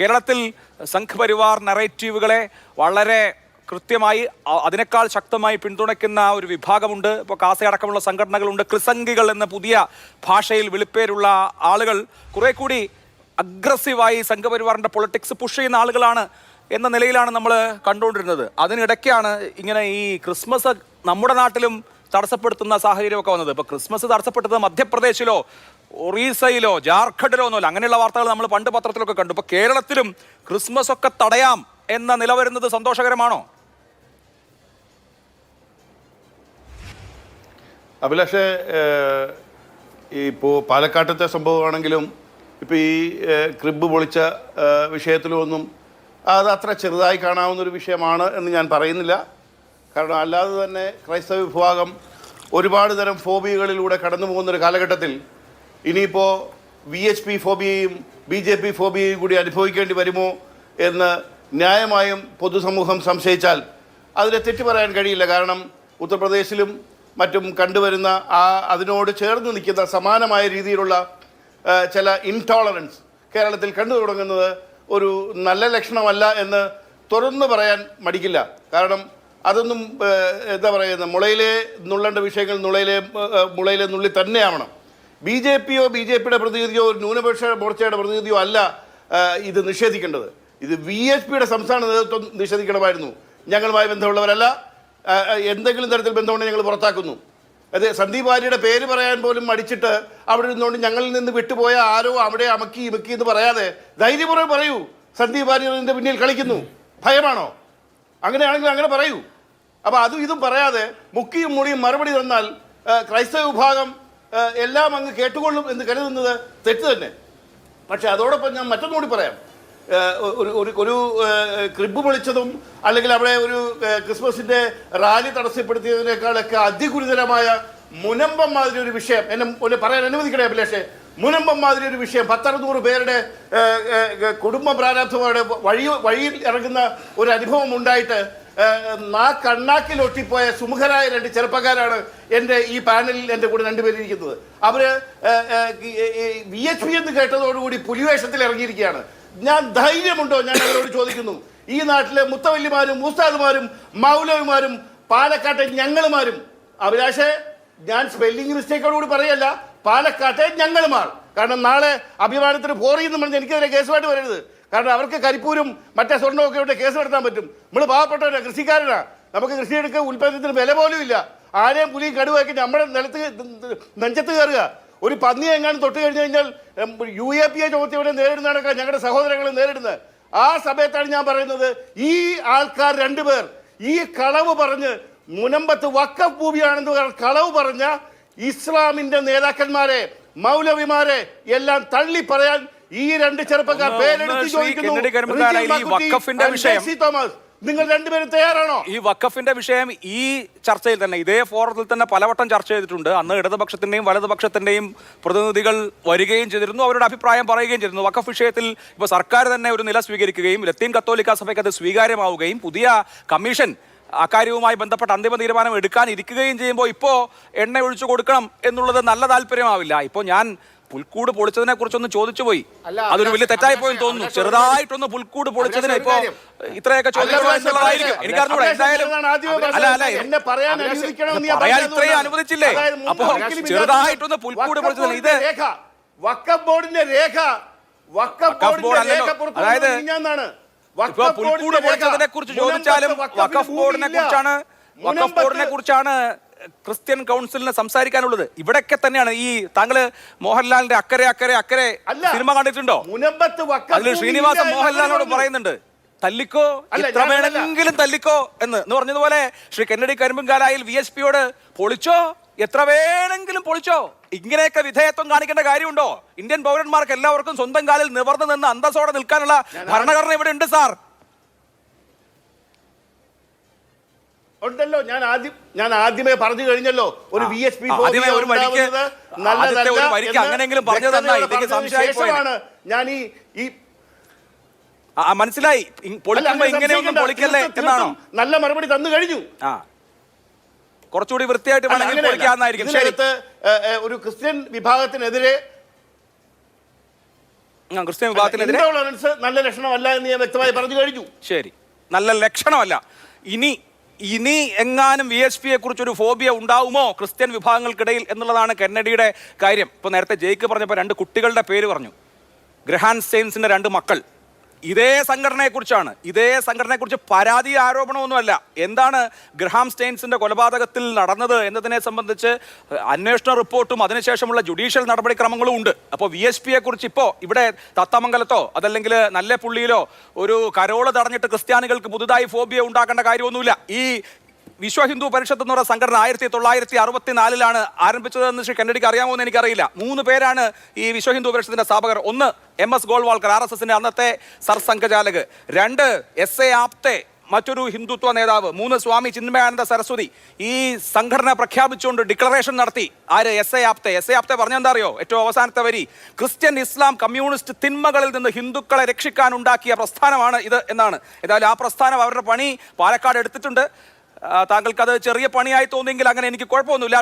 കേരളത്തിൽ സംഘപരിവാർ നറേറ്റീവുകളെ വളരെ കൃത്യമായി അതിനേക്കാൾ ശക്തമായി പിന്തുണയ്ക്കുന്ന ഒരു വിഭാഗമുണ്ട്. ഇപ്പോൾ കാസയടക്കമുള്ള സംഘടനകളുണ്ട്. ക്രിസംഗികൾ എന്ന പുതിയ ഭാഷയിൽ വിളിപ്പേരുള്ള ആളുകൾ കുറെ കൂടി അഗ്രസീവായി സംഘപരിവാറിന്റെ പൊളിറ്റിക്സ് പുഷ് ചെയ്യുന്ന ആളുകളാണ് എന്ന നിലയിലാണ് നമ്മൾ കണ്ടുകൊണ്ടിരുന്നത്. അതിനിടയ്ക്കാണ് ഇങ്ങനെ ഈ ക്രിസ്മസ് നമ്മുടെ നാട്ടിലും തടസ്സപ്പെടുത്തുന്ന സാഹചര്യമൊക്കെ വന്നത്. ഇപ്പോൾ ക്രിസ്മസ് തടസ്സപ്പെട്ടത് മധ്യപ്രദേശിലോ ഒറീസയിലോ ജാർഖണ്ഡിലോ ഒന്നുമില്ല. അങ്ങനെയുള്ള വാർത്തകൾ നമ്മൾ പണ്ട് പത്രത്തിലൊക്കെ കണ്ടു. ഇപ്പോൾ കേരളത്തിലും ക്രിസ്മസ് ഒക്കെ തടയാം എന്ന നില വരുന്നത് സന്തോഷകരമാണോ? അഭിലാഷേ ഇപ്പോൾ പാലക്കാട്ടത്തെ സംഭവമാണെങ്കിലും ഇപ്പോൾ ഈ ക്രിബ് പൊളിച്ച വിഷയത്തിലും വിഷയത്തിലൊന്നും അത് അത്ര ചെറുതായി കാണാവുന്ന ഒരു വിഷയമാണ് എന്ന് ഞാൻ പറയുന്നില്ല. കാരണം അല്ലാതെ തന്നെ ക്രൈസ്തവ വിഭാഗം ഒരുപാട് തരം ഫോബിയകളിലൂടെ കടന്നു പോകുന്ന ഒരു കാലഘട്ടത്തിൽ ഇനിയിപ്പോൾ വി എച്ച് പി ഫോബിയയും ബി ജെ പി ഫോബിയയും കൂടി അനുഭവിക്കേണ്ടി വരുമോ എന്ന് ന്യായമായും പൊതുസമൂഹം സംശയിച്ചാൽ അതിനെ തെറ്റി പറയാൻ കഴിയില്ല. കാരണം ഉത്തർപ്രദേശിലും മറ്റും കണ്ടുവരുന്ന ആ അതിനോട് ചേർന്ന് നിൽക്കുന്ന സമാനമായ രീതിയിലുള്ള ചില ഇൻടോളറൻസ് കേരളത്തിൽ കണ്ടു തുടങ്ങുന്നത് ഒരു നല്ല ലക്ഷണമല്ല എന്ന് തുറന്നു പറയാൻ മടിക്കില്ല. കാരണം അതൊന്നും എന്താ പറയുന്നത് മുളയിലെ നുള്ളേണ്ട വിഷയങ്ങൾ നുളയിലെ മുളയിലെ നുള്ളി തന്നെയാവണം. ബി ജെ പിയോ ബി ജെ പിയുടെ പ്രതിനിധിയോ ഒരു ന്യൂനപക്ഷ മോർച്ചയുടെ പ്രതിനിധിയോ അല്ല ഇത് നിഷേധിക്കേണ്ടത്. ഇത് വി എച്ച് പിയുടെ സംസ്ഥാന നേതൃത്വം നിഷേധിക്കണമായിരുന്നു. ഞങ്ങളുമായി ബന്ധമുള്ളവരല്ല. എന്തെങ്കിലും തരത്തിൽ ബന്ധമുണ്ടെങ്കിൽ ഞങ്ങൾ പുറത്താക്കുന്നു. അതെ സന്ദീപ് വാര്യയുടെ പേര് പറയാൻ പോലും മടിച്ചിട്ട് അവിടെ ഇരുന്നുകൊണ്ട് ഞങ്ങളിൽ നിന്ന് വിട്ടുപോയ ആരോ അവിടെ അമക്കി ഇമക്കി എന്ന് പറയാതെ ധൈര്യപൂർവം പറയൂ. സന്ദീപ് വാര്യർ പിന്നിൽ കളിക്കുന്നു. ഭയമാണോ? അങ്ങനെയാണെങ്കിൽ അങ്ങനെ പറയൂ. അപ്പൊ അതും ഇതും പറയാതെ മുക്കിയും മുടിയും മറുപടി തന്നാൽ ക്രൈസ്തവ വിഭാഗം എല്ലാം അങ്ങ് കേട്ടുകൊള്ളും എന്ന് കരുതുന്നത് തെറ്റ് തന്നെ. പക്ഷെ അതോടൊപ്പം ഞാൻ മറ്റൊന്നും കൂടി പറയാം. ഒരു ഒരു ക്രിബ് പൊളിച്ചതും അല്ലെങ്കിൽ അവിടെ ഒരു ക്രിസ്മസിന്റെ റാലി തടസ്സപ്പെടുത്തിയതിനേക്കാളൊക്കെ അതിഗുരുതരമായ മുനമ്പം മാതിരി ഒരു വിഷയം. എന്നെ പറയാൻ അനുവദിക്കണേ അഭിലാഷേ? മുനമ്പം മാതിരി ഒരു വിഷയം. പത്തറുന്നൂറ് പേരുടെ കുടുംബ പ്രാരാബ്ധമായിട്ട് വഴി വഴിയിൽ ഇറങ്ങുന്ന ഒരു അനുഭവം ഉണ്ടായിട്ട് നാ കണ്ണാക്കിൽ ഒട്ടിപ്പോയ സുമുഖരായ രണ്ട് ചെറുപ്പക്കാരാണ് എന്റെ ഈ പാനലിൽ എന്റെ കൂടെ രണ്ടുപേരിരിക്കുന്നത് അവർ വി എച്ച് പി എന്ന് കേട്ടതോടുകൂടി പുലിവേഷത്തിൽ ഇറങ്ങിയിരിക്കുകയാണ്. ഞാൻ ധൈര്യമുണ്ടോ? ഞാൻ അവരോട് ചോദിക്കുന്നു. ഈ നാട്ടിലെ മുത്തവല്ലിമാരും മൂസ്താദുമാരും മൗലവിമാരും പാലക്കാട്ടെ ഞങ്ങളുമാരും. അഭിലാഷെ ഞാൻ സ്പെല്ലിംഗ് മിസ്റ്റേക്കോടുകൂടി പറയല്ല. പാലക്കാട്ടെ ഞങ്ങൾ മാറും. കാരണം നാളെ അഭിമാനത്തിന് പോറിയെന്ന് പറഞ്ഞ് എനിക്കെതിരെ കേസുമായിട്ട് വരരുത്. കാരണം അവർക്ക് കരിപ്പൂരും മറ്റേ സ്വർണമൊക്കെ ഇവിടെ കേസ് നടത്താൻ പറ്റും. നമ്മൾ പാവപ്പെട്ടവരാണ് കൃഷിക്കാരനാണ് നമുക്ക് കൃഷിയെടുക്കുക ഉൽപ്പന്നത്തിന് വില പോലും ഇല്ല. ആരെയും പുലിയും കടുവാക്കി നമ്മുടെ നിലത്ത് നെഞ്ചത്ത് കയറുക. ഒരു പന്നി എങ്ങാനും തൊട്ട് കഴിഞ്ഞു കഴിഞ്ഞാൽ യു എ പി എ ചുമത്തിയവരെ നേരിടുന്നതാണൊക്കെ ഞങ്ങളുടെ സഹോദരങ്ങൾ നേരിടുന്നത്. ആ സമയത്താണ് ഞാൻ പറയുന്നത് ഈ ആൾക്കാർ രണ്ടുപേർ ഈ കളവ് പറഞ്ഞ് മുനമ്പത്ത് വക്കഫ് ഭൂമിയാണെന്ന് പറഞ്ഞ് കളവ് പറഞ്ഞ ഇസ്ലാമിന്റെ നേതാക്കന്മാരെ മൗലവിമാരെ എല്ലാം തള്ളി പറയാൻ ഈ രണ്ട് ചെറുപ്പക്കാർ പേരെടുത്ത് ചോദിക്കുന്നു. തോമസ് നിങ്ങൾ രണ്ടുപേരും തയ്യാറാണോ? ഈ വഖഫിന്റെ വിഷയം ഈ ചർച്ചയിൽ തന്നെ ഇതേ ഫോറത്തിൽ തന്നെ പലവട്ടം ചർച്ച ചെയ്തിട്ടുണ്ട്. അന്ന് ഇടതുപക്ഷത്തിന്റെയും വലതുപക്ഷത്തിന്റെയും പ്രതിനിധികൾ വരികയും ചെയ്തിരുന്നു അവരുടെ അഭിപ്രായം പറയുകയും ചെയ്തിരുന്നു. വഖഫ് വിഷയത്തിൽ ഇപ്പോൾ സർക്കാർ തന്നെ ഒരു നില സ്വീകരിക്കുകയും ലത്തീൻ കത്തോലിക്ക സഭയ്ക്ക് അത് സ്വീകാര്യമാവുകയും പുതിയ കമ്മീഷൻ അക്കാര്യവുമായി ബന്ധപ്പെട്ട അന്തിമ തീരുമാനം എടുക്കാൻ ഇരിക്കുകയും ചെയ്യുമ്പോൾ ഇപ്പോൾ എണ്ണ ഒഴിച്ചു കൊടുക്കണം എന്നുള്ളത് നല്ല താല്പര്യമാവില്ല ഇപ്പോൾ ഞാൻ പുൽക്കൂട് പൊളിച്ചതിനെ കുറിച്ചൊന്ന് ചോദിച്ചു പോയി അതൊരു വലിയ തെറ്റായി പോയി തോന്നുന്നു ചെറുതായിട്ടൊന്ന് പുൽക്കൂട് പൊളിച്ചതിനെ ഇപ്പോ. ഇത്രയൊക്കെ എനിക്കറിഞ്ഞൂടാ എന്തായാലും അല്ല അല്ല പറയാൻ ഇത്രയും. അനുവദിച്ചില്ലേ? അപ്പൊ ചെറുതായിട്ടൊന്ന് പുൽക്കൂട് പൊളിച്ചതിന് പൊളിച്ചത് ഇത് വക്കബോർഡിന്റെ രേഖ ബോർഡിന്റെ രേഖ ബോർഡിന്റെ. പുറത്തു അതായത്. ഇപ്പൊ പുൽക്കൂട് പൊളിച്ചതിനെ കുറിച്ച് ചോദിച്ചാലും വഖഫ് ബോർഡിനെ. കുറിച്ചാണ് വഖഫ് ബോർഡിനെ കുറിച്ചാണ് ക്രിസ്ത്യൻ കൗൺസിലിന് സംസാരിക്കാനുള്ളത്. ഇവിടെയൊക്കെ തന്നെയാണ് ഈ താങ്കൾ മോഹൻലാലിന്റെ അക്കരെ അക്കരെ അക്കരെ സിനിമ കണ്ടിട്ടുണ്ടോ? അതിൽ ശ്രീനിവാസൻ മോഹൻലാലിനോട് പറയുന്നുണ്ട് തല്ലിക്കോ എത്ര വേണമെങ്കിലും തല്ലിക്കോ എന്ന് എന്ന് പറഞ്ഞതുപോലെ Shri Kennedy Karimpumkalayil V S പിയോട് പൊളിച്ചോ എത്ര വേണമെങ്കിലും പൊളിച്ചോ. ഇങ്ങനെയൊക്കെ വിധേയത്വം കാണിക്കേണ്ട കാര്യമുണ്ടോ? ഇന്ത്യൻ പൗരന്മാർക്ക് എല്ലാവർക്കും സ്വന്തം കാലിൽ നിവർന്നു നിന്ന് അന്തസ്സോടെ നിൽക്കാനുള്ള ഭരണഘടന ഇവിടെ ഉണ്ട് സാർ. ഉണ്ടല്ലോ ഞാൻ ആദ്യം ഞാൻ ആദ്യമേ പറഞ്ഞു കഴിഞ്ഞല്ലോ ഒരു വി എച്ച് പി ഒരു ഒരു അങ്ങനെയെങ്കിലും പറഞ്ഞു ഇല്ലെങ്കിൽ ഞാൻ ഈ ഈ മനസ്സിലായി. പൊളിക്കുമ്പോ ഇങ്ങനെയൊന്നും പൊളിക്കല്ലേ എന്നാണോ? നല്ല മറുപടി തന്നു കഴിഞ്ഞു. കുറച്ചുകൂടി വൃത്തിയായിട്ട് വേണമെങ്കിൽ ശരി. ഒരു ക്രിസ്ത്യൻ വിഭാഗത്തിനെതിരെ ക്രിസ്ത്യൻ വിഭാഗത്തിനെതിരെ നല്ല ലക്ഷണമല്ല എന്ന് ഞാൻ വ്യക്തമായി പറഞ്ഞു കഴിഞ്ഞു. ശരി. നല്ല ലക്ഷണമല്ല. ഇനി ഇനി എങ്ങാനും വി എസ് പിയെ കുറിച്ചൊരു ഫോബിയ ഉണ്ടാവുമോ ക്രിസ്ത്യൻ വിഭാഗങ്ങൾക്കിടയിൽ എന്നുള്ളതാണ് കെന്നഡിയുടെ കാര്യം. ഇപ്പൊ നേരത്തെ ജയിക്ക് പറഞ്ഞപ്പോൾ രണ്ട് കുട്ടികളുടെ പേര് പറഞ്ഞു. ഗ്രഹാൻ സെയിൻസിന്റെ രണ്ട് മക്കൾ. ഇതേ സംഘടനയെക്കുറിച്ചാണ്. ഇതേ സംഘടനയെക്കുറിച്ച് പരാതി ആരോപണമൊന്നുമല്ല. എന്താണ് ഗ്രഹാം സ്റ്റെയിൻസിന്റെ കൊലപാതകത്തിൽ നടന്നത് എന്നതിനെ സംബന്ധിച്ച് അന്വേഷണ റിപ്പോർട്ടും അതിനുശേഷമുള്ള ജുഡീഷ്യൽ നടപടിക്രമങ്ങളും ഉണ്ട്. അപ്പോൾ വി എസ് പിയെ കുറിച്ച് ഇപ്പോൾ ഇവിടെ തത്തമംഗലത്തോ അതല്ലെങ്കിൽ നല്ല പുള്ളിയിലോ ഒരു കരോൾ തടഞ്ഞിട്ട് ക്രിസ്ത്യാനികൾക്ക് പുതുതായി ഫോബിയ ഉണ്ടാക്കേണ്ട കാര്യമൊന്നുമില്ല. ഈ വിശ്വ ഹിന്ദു പരിഷത്ത് എന്ന് പറയുന്ന സംഘടന ആയിരത്തി തൊള്ളായിരത്തി അറുപത്തിനാലിലാണ് ആരംഭിച്ചതെന്ന് ശ്രീ കന്നഡിക്ക് അറിയാമോ എന്ന് എനിക്കറിയില്ല. മൂന്ന് പേരാണ് ഈ വിശ്വ ഹിന്ദു പരിഷത്തിന്റെ സ്ഥാപകർ. ഒന്ന് M S Golwalkar R S എസിന്റെ അന്നത്തെ സർസംഘചാലക്. രണ്ട് എസ് എ ആപ്തെ മറ്റൊരു ഹിന്ദുത്വ നേതാവ്. മൂന്ന് സ്വാമി ചിന്മയാനന്ദ സരസ്വതി. ഈ സംഘടന പ്രഖ്യാപിച്ചുകൊണ്ട് ഡിക്ലറേഷൻ നടത്തി. ആര്? S A Apte. S A Apte പറഞ്ഞെന്താ അറിയോ? ഏറ്റവും അവസാനത്തെ വരി. ക്രിസ്ത്യൻ ഇസ്ലാം കമ്മ്യൂണിസ്റ്റ് തിന്മകളിൽ നിന്ന് ഹിന്ദുക്കളെ രക്ഷിക്കാൻ ഉണ്ടാക്കിയ പ്രസ്ഥാനമാണ് ഇത് എന്നാണ്. ഏതായാലും ആ പ്രസ്ഥാനം അവരുടെ പണി പാലക്കാട് എടുത്തിട്ടുണ്ട്. ആ, താങ്കൾക്ക് അത് ചെറിയ പണിയായി തോന്നിയെങ്കിൽ അങ്ങനെ എനിക്ക് കുഴപ്പമൊന്നുമില്ല.